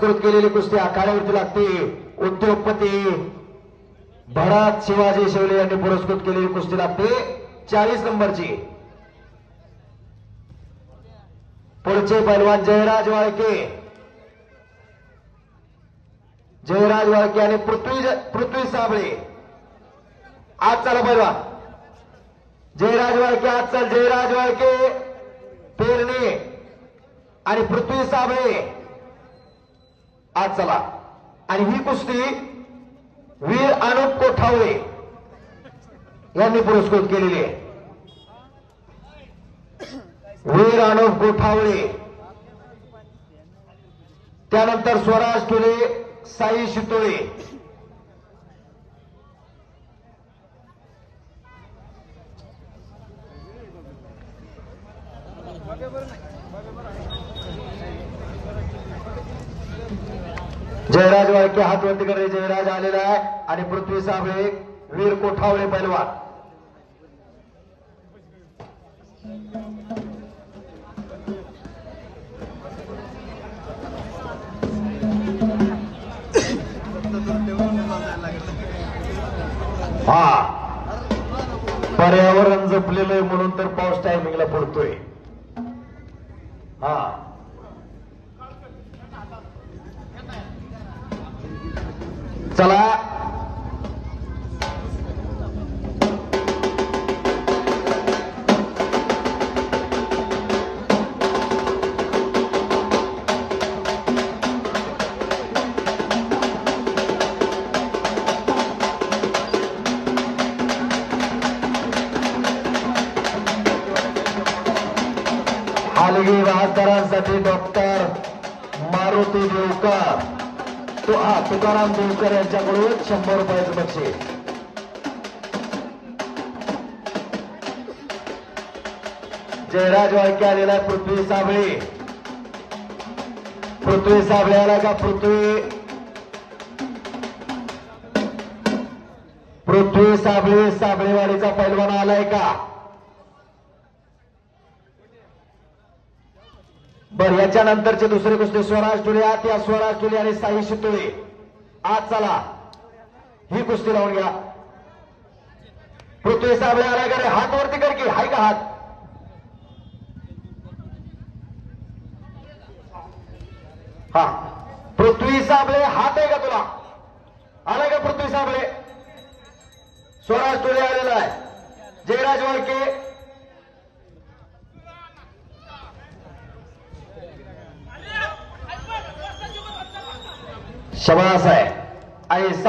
पुरस्कृत केलेली कुस्ती आखाड्यावरती लागते. उद्योगपती भरत शिवाजी शिवले यांनी पुरस्कृत केलेली कुस्ती लागते. चाळीस नंबरची. पुढचे पैलवान जयराज वाळके. जयराज वाळके आणि पृथ्वी पृथ्वी साबळे. आज चला पैलवान. जयराज वाळके आज चाल जयराज वाळके. पेरणे आणि पृथ्वी साबळे. आज चला. आणि ही कुस्ती वीर अनुप कोठावळे यांनी पुरस्कृत केलेली आहे. वीर अनुप कोठावळे. त्यानंतर स्वराज टुले साई शितोळे. जयराज वाळके हातवरती करे जयराज आलेला आहे. आणि पृथ्वी साबळे वीर कोठावळे पैलवान. हा. पर्यावरण जपलेलं आहे म्हणून तर पाऊस टायमिंगला पडतोय. हा. चला. हालगी वाहतदारांसाठी डॉक्टर मारुती देवकर. तो हा तुकाराम देवकर यांच्याकडून शंभर रुपयाचं बक्षीस. जयराज वाळके आलेला आहे पृथ्वी साबळे. पृथ्वी साबळे आला का पृथ्वी? पृथ्वी साबळे साबळेवाडीचा पैलवान आलाय का? बर याच्या नंतरचे दुसरे कुस्ती स्वराज टुले आत या स्वराज टुले आणि साई शितुळे. आज चला. ही कुस्ती लावून घ्या. पृथ्वी साबळे आला हात वरती कर की हाय का हात? हा. पृथ्वी साबळे हात आहे का तुला? आलाय का पृथ्वी साबळे? स्वराज टुले आलेला आहे. जयराज वाळके शबास आहे आणि